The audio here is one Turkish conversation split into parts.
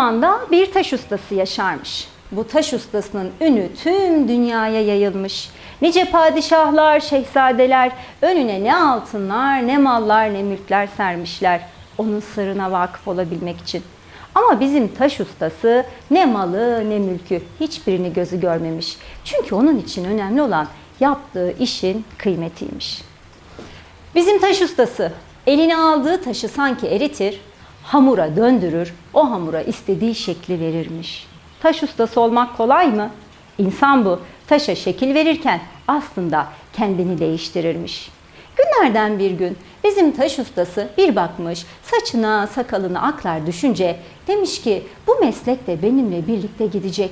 zamanda bir taş ustası yaşarmış. Bu taş ustasının ünü tüm dünyaya yayılmış. Nice padişahlar, şehzadeler önüne ne altınlar, ne mallar, ne mülkler sermişler. Onun sırrına vakıf olabilmek için. Ama bizim taş ustası ne malı ne mülkü hiçbirini gözü görmemiş. Çünkü onun için önemli olan yaptığı işin kıymetiymiş. Bizim taş ustası eline aldığı taşı sanki eritir, hamura döndürür, o hamura istediği şekli verirmiş. Taş ustası olmak kolay mı? İnsan bu taşa şekil verirken aslında kendini değiştirirmiş. Günlerden bir gün bizim taş ustası bir bakmış saçına sakalına aklar düşünce demiş ki bu meslek de benimle birlikte gidecek.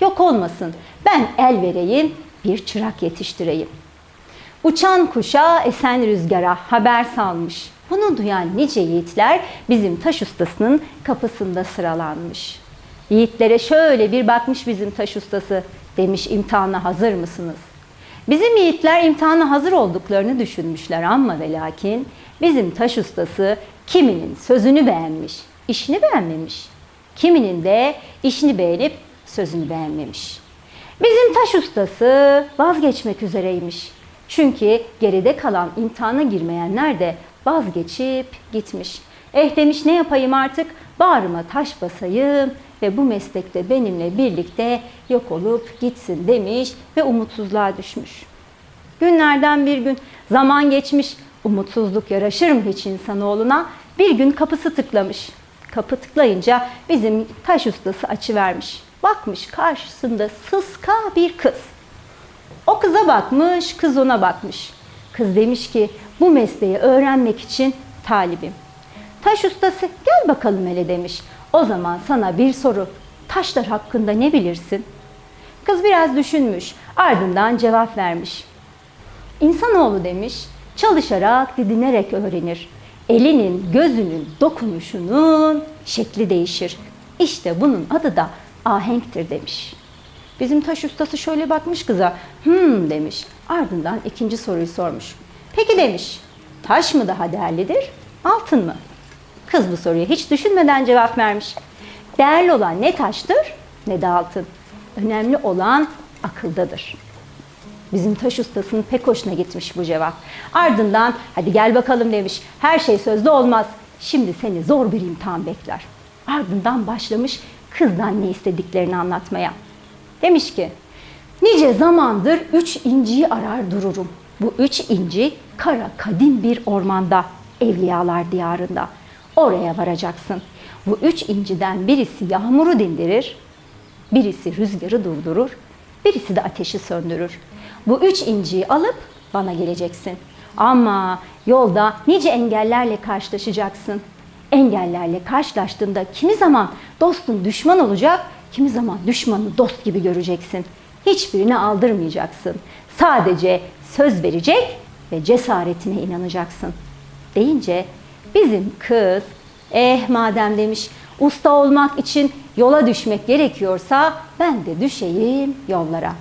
Yok olmasın ben el vereyim bir çırak yetiştireyim. Uçan kuşa, esen rüzgara haber salmış. Bunu duyan nice yiğitler bizim taş ustasının kapısında sıralanmış. Yiğitlere şöyle bir bakmış bizim taş ustası. Demiş imtihana hazır mısınız? Bizim yiğitler imtihana hazır olduklarını düşünmüşler ama ve lakin bizim taş ustası kiminin sözünü beğenmiş, işini beğenmemiş. Kiminin de işini beğenip sözünü beğenmemiş. Bizim taş ustası vazgeçmek üzereymiş. Çünkü geride kalan imtihana girmeyenler de vazgeçip gitmiş. Eh demiş ne yapayım artık bağrıma taş basayım ve bu meslekte benimle birlikte yok olup gitsin demiş ve umutsuzluğa düşmüş. Günlerden bir gün zaman geçmiş umutsuzluk yaraşır mı hiç insanoğluna? Bir gün kapısı tıklamış. Kapı tıklayınca bizim taş ustası açıvermiş. Bakmış karşısında sıska bir kız. O kıza bakmış, kız ona bakmış. Kız demiş ki bu mesleği öğrenmek için talibim. Taş ustası gel bakalım hele demiş. O zaman sana bir soru. Taşlar hakkında ne bilirsin? Kız biraz düşünmüş. Ardından cevap vermiş. İnsanoğlu demiş, çalışarak, didinerek öğrenir. Elinin, gözünün, dokunuşunun şekli değişir. İşte bunun adı da ahenktir demiş. Bizim taş ustası şöyle bakmış kıza. Hmm demiş. Ardından ikinci soruyu sormuş. Peki demiş. Taş mı daha değerlidir? Altın mı? Kız bu soruya hiç düşünmeden cevap vermiş. Değerli olan ne taştır ne de altın. Önemli olan akıldadır. Bizim taş ustasının pek hoşuna gitmiş bu cevap. Ardından hadi gel bakalım demiş. Her şey sözde olmaz. Şimdi seni zor bir imtihan bekler. Ardından başlamış kızdan ne istediklerini anlatmaya. Demiş ki, nice zamandır üç inciyi arar dururum. Bu üç inci kara kadim bir ormanda, evliyalar diyarında. Oraya varacaksın. Bu üç inciden birisi yağmuru dindirir, birisi rüzgarı durdurur, birisi de ateşi söndürür. Bu üç inciyi alıp bana geleceksin. Ama yolda nice engellerle karşılaşacaksın. Engellerle karşılaştığında kimi zaman dostun düşman olacak, kimi zaman düşmanı dost gibi göreceksin. Hiçbirini aldırmayacaksın. Sadece söz verecek ve cesaretine inanacaksın. Deyince bizim kız eh madem demiş usta olmak için yola düşmek gerekiyorsa ben de düşeyim yollara.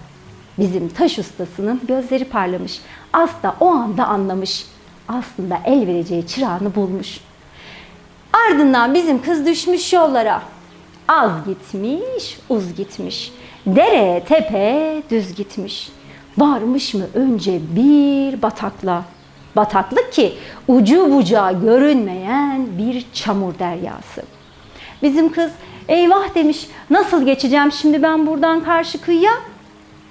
Bizim taş ustasının gözleri parlamış. Asla o anda anlamış. Aslında el vereceği çırağını bulmuş. Ardından bizim kız düşmüş yollara. Az gitmiş, uz gitmiş. Dere, tepe, düz gitmiş. Varmış mı önce bir batakla. Bataklık ki ucu bucağı görünmeyen bir çamur deryası. Bizim kız eyvah demiş nasıl geçeceğim şimdi ben buradan karşı kıyıya?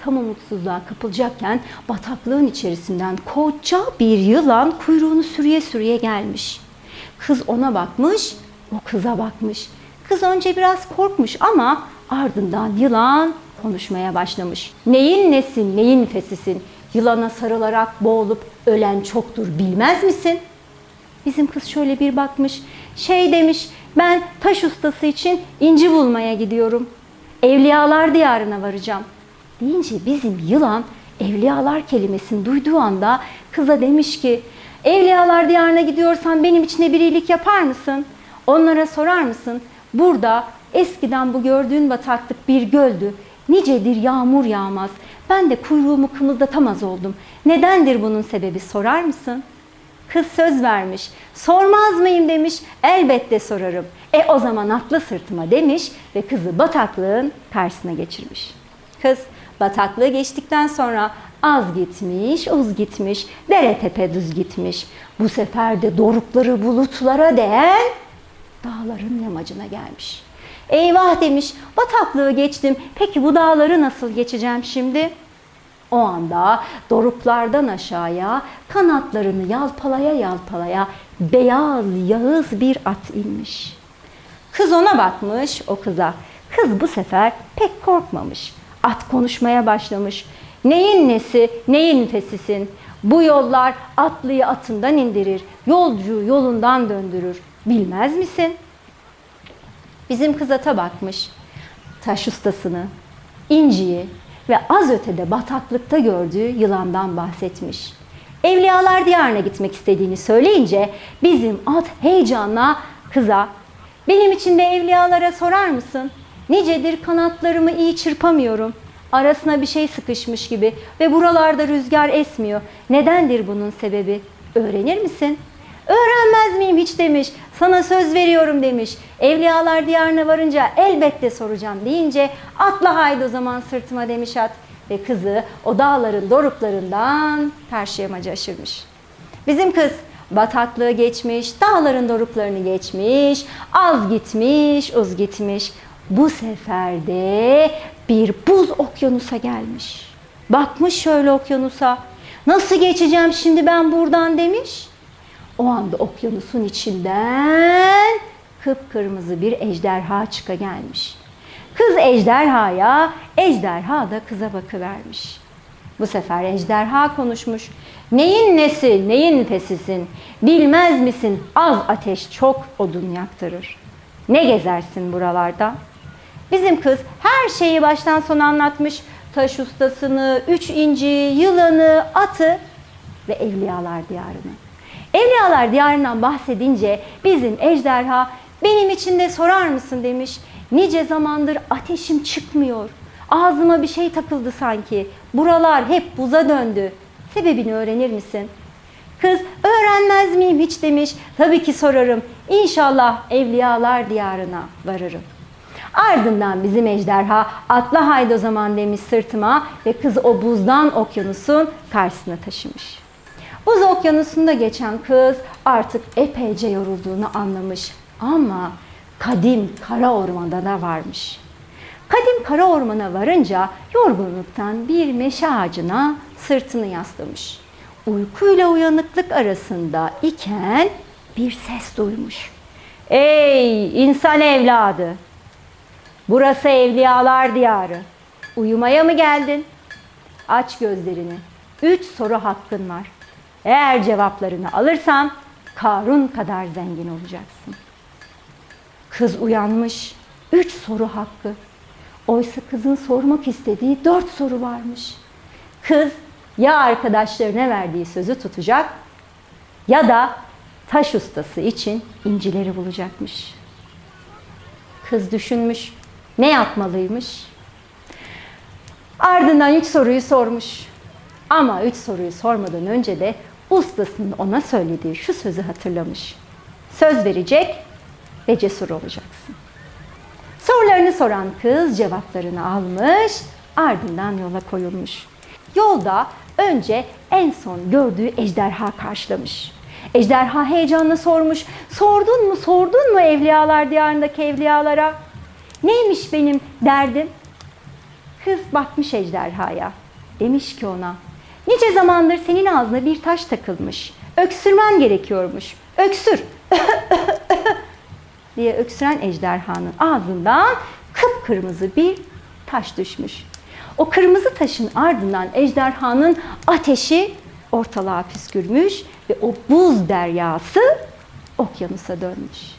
Tam umutsuzluğa kapılacakken bataklığın içerisinden koca bir yılan kuyruğunu sürüye sürüye gelmiş. Kız ona bakmış, o kıza bakmış. Kız önce biraz korkmuş ama ardından yılan konuşmaya başlamış. Neyin nesin, neyin fesisin? Yılana sarılarak boğulup ölen çoktur bilmez misin? Bizim kız şöyle bir bakmış. Şey demiş, ben taş ustası için inci bulmaya gidiyorum. Evliyalar diyarına varacağım. Deyince bizim yılan evliyalar kelimesini duyduğu anda kıza demiş ki, evliyalar diyarına gidiyorsan benim için de bir iyilik yapar mısın? Onlara sorar mısın? Burada eskiden bu gördüğün bataklık bir göldü. Nicedir yağmur yağmaz. Ben de kuyruğumu kımıldatamaz oldum. Nedendir bunun sebebi sorar mısın? Kız söz vermiş. Sormaz mıyım demiş. Elbette sorarım. E o zaman atla sırtıma demiş ve kızı bataklığın karşısına geçirmiş. Kız bataklığı geçtikten sonra az gitmiş, uz gitmiş, dere tepe düz gitmiş. Bu sefer de dorukları bulutlara değen dağların yamacına gelmiş. Eyvah demiş, bataklığı geçtim. Peki bu dağları nasıl geçeceğim şimdi? O anda doruklardan aşağıya kanatlarını yalpalaya yalpalaya beyaz yağız bir at inmiş. Kız ona bakmış o kıza. Kız bu sefer pek korkmamış. At konuşmaya başlamış. Neyin nesi, neyin fesisin? Bu yollar atlıyı atından indirir, yolcuyu yolundan döndürür. Bilmez misin? Bizim kız ata bakmış. Taş ustasını, inciyi ve az ötede bataklıkta gördüğü yılandan bahsetmiş. Evliyalar diyarına gitmek istediğini söyleyince bizim at heyecanla kıza benim için de evliyalara sorar mısın? Nicedir kanatlarımı iyi çırpamıyorum. Arasına bir şey sıkışmış gibi ve buralarda rüzgar esmiyor. Nedendir bunun sebebi? Öğrenir misin? Öğrenmez miyim hiç demiş. Sana söz veriyorum demiş. Evliyalar diyarına varınca elbette soracağım deyince atla haydi o zaman sırtıma demiş at. Ve kızı o dağların doruklarından karşı yamaca aşırmış. Bizim kız bataklığı geçmiş, dağların doruklarını geçmiş, az gitmiş, uz gitmiş. Bu sefer de bir buz okyanusa gelmiş. Bakmış şöyle okyanusa. Nasıl geçeceğim şimdi ben buradan demiş. O anda okyanusun içinden kıpkırmızı bir ejderha çıka gelmiş. Kız ejderhaya, ejderha da kıza bakıvermiş. Bu sefer ejderha konuşmuş. Neyin nesi, neyin fesisin? Bilmez misin az ateş çok odun yaktırır. Ne gezersin buralarda? Bizim kız her şeyi baştan sona anlatmış. Taş ustasını, üç inci, yılanı, atı ve evliyalar diyarını. Evliyalar diyarından bahsedince bizim ejderha benim için de sorar mısın demiş. Nice zamandır ateşim çıkmıyor. Ağzıma bir şey takıldı sanki. Buralar hep buza döndü. Sebebini öğrenir misin? Kız öğrenmez miyim hiç demiş. Tabii ki sorarım. İnşallah evliyalar diyarına varırım. Ardından bizim ejderha atla haydi o zaman demiş sırtıma ve kız o buzdan okyanusun karşısına taşımış. Buz okyanusunda geçen kız artık epeyce yorulduğunu anlamış. Ama kadim kara ormanda da varmış. Kadim kara ormana varınca yorgunluktan bir meşe ağacına sırtını yaslamış. Uykuyla uyanıklık arasında iken bir ses duymuş. Ey insan evladı! Burası evliyalar diyarı. Uyumaya mı geldin? Aç gözlerini. Üç soru hakkın var. Eğer cevaplarını alırsan Karun kadar zengin olacaksın. Kız uyanmış. Üç soru hakkı. Oysa kızın sormak istediği dört soru varmış. Kız ya arkadaşlarına verdiği sözü tutacak ya da taş ustası için incileri bulacakmış. Kız düşünmüş. Ne yapmalıymış? Ardından üç soruyu sormuş. Ama üç soruyu sormadan önce de ustasının ona söylediği şu sözü hatırlamış. Söz verecek ve cesur olacaksın. Sorularını soran kız cevaplarını almış, ardından yola koyulmuş. Yolda önce en son gördüğü ejderha karşılamış. Ejderha heyecanla sormuş. Sordun mu, sordun mu evliyalar diyarındaki evliyalara? Neymiş benim derdim? Kız bakmış ejderhaya. Demiş ki ona, nice zamandır senin ağzına bir taş takılmış. Öksürmen gerekiyormuş. Öksür. diye öksüren ejderhanın ağzından kıpkırmızı bir taş düşmüş. O kırmızı taşın ardından ejderhanın ateşi ortalığa püskürmüş ve o buz deryası okyanusa dönmüş.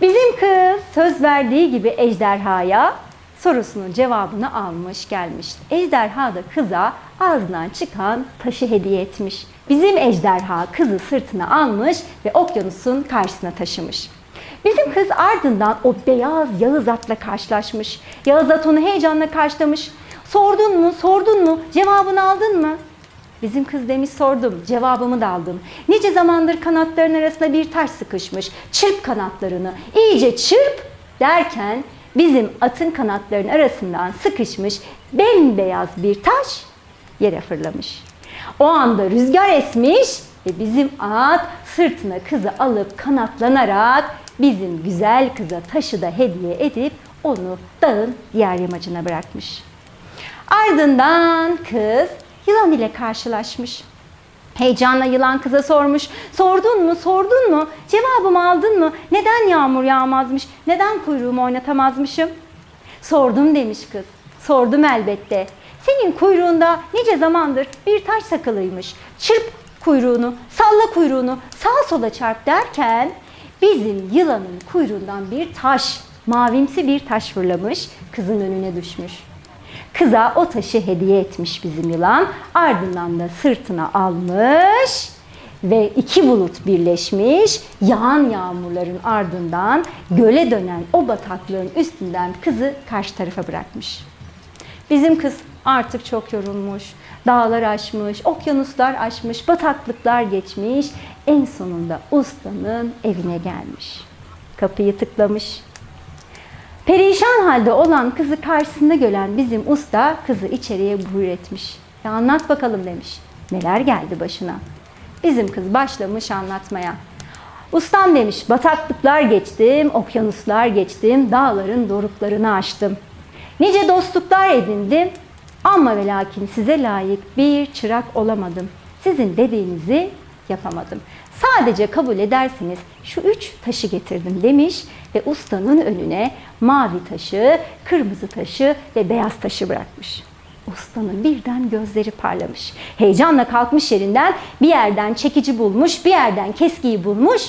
Bizim kız söz verdiği gibi ejderhaya sorusunun cevabını almış gelmiş. Ejderha da kıza ağzından çıkan taşı hediye etmiş. Bizim ejderha kızı sırtına almış ve okyanusun karşısına taşımış. Bizim kız ardından o beyaz Yağız atla karşılaşmış. Yağız at onu heyecanla karşılamış. Sordun mu, sordun mu, cevabını aldın mı? Bizim kız demiş sordum, cevabımı da aldım. Nice zamandır kanatların arasında bir taş sıkışmış. Çırp kanatlarını, iyice çırp derken bizim atın kanatlarının arasından sıkışmış bembeyaz bir taş yere fırlamış. O anda rüzgar esmiş ve bizim at sırtına kızı alıp kanatlanarak bizim güzel kıza taşı da hediye edip onu dağın diğer yamacına bırakmış. Ardından kız yılan ile karşılaşmış. Heyecanla yılan kıza sormuş. Sordun mu, sordun mu? Cevabımı aldın mı? Neden yağmur yağmazmış? Neden kuyruğumu oynatamazmışım? Sordum demiş kız. Sordum elbette. Senin kuyruğunda nice zamandır bir taş sakılıymış. Çırp kuyruğunu, salla kuyruğunu, sağa sola çarp derken bizim yılanın kuyruğundan bir taş, mavimsi bir taş fırlamış, kızın önüne düşmüş. Kıza o taşı hediye etmiş bizim yılan. Ardından da sırtına almış ve iki bulut birleşmiş. Yağan yağmurların ardından göle dönen o bataklığın üstünden kızı karşı tarafa bırakmış. Bizim kız artık çok yorulmuş. Dağlar aşmış, okyanuslar aşmış, bataklıklar geçmiş. En sonunda ustanın evine gelmiş. Kapıyı tıklamış. Perişan halde olan kızı karşısında gören bizim usta kızı içeriye buyur etmiş. Ya anlat bakalım demiş. Neler geldi başına? Bizim kız başlamış anlatmaya. Ustam demiş bataklıklar geçtim, okyanuslar geçtim, dağların doruklarını aştım. Nice dostluklar edindim ama ve lakin size layık bir çırak olamadım. Sizin dediğinizi yapamadım. Sadece kabul ederseniz şu üç taşı getirdim demiş ve ustanın önüne mavi taşı, kırmızı taşı ve beyaz taşı bırakmış. Ustanın birden gözleri parlamış. Heyecanla kalkmış yerinden bir yerden çekici bulmuş, bir yerden keskiyi bulmuş,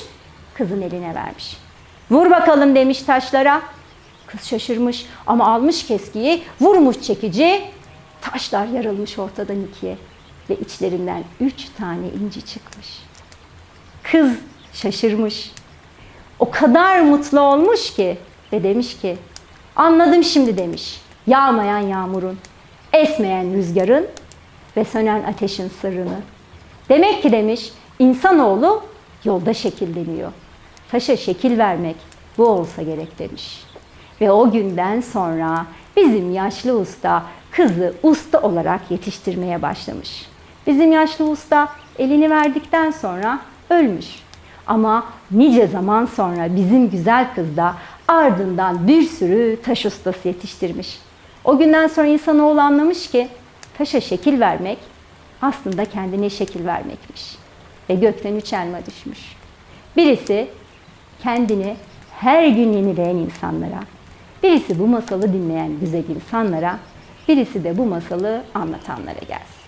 kızın eline vermiş. Vur bakalım demiş taşlara. Kız şaşırmış ama almış keskiyi, vurmuş çekici, taşlar yarılmış ortadan ikiye ve içlerinden üç tane inci çıkmış. Kız şaşırmış. O kadar mutlu olmuş ki ve demiş ki anladım şimdi demiş. Yağmayan yağmurun, esmeyen rüzgarın ve sönen ateşin sırrını. Demek ki demiş insanoğlu yolda şekilleniyor. Taşa şekil vermek bu olsa gerek demiş. Ve o günden sonra bizim yaşlı usta kızı usta olarak yetiştirmeye başlamış. Bizim yaşlı usta elini verdikten sonra ölmüş. Ama nice zaman sonra bizim güzel kız da ardından bir sürü taş ustası yetiştirmiş. O günden sonra insanoğlu anlamış ki taşa şekil vermek aslında kendine şekil vermekmiş. Ve gökten üç elma düşmüş. Birisi kendini her gün yenileyen insanlara, birisi bu masalı dinleyen güzel insanlara, birisi de bu masalı anlatanlara gelsin.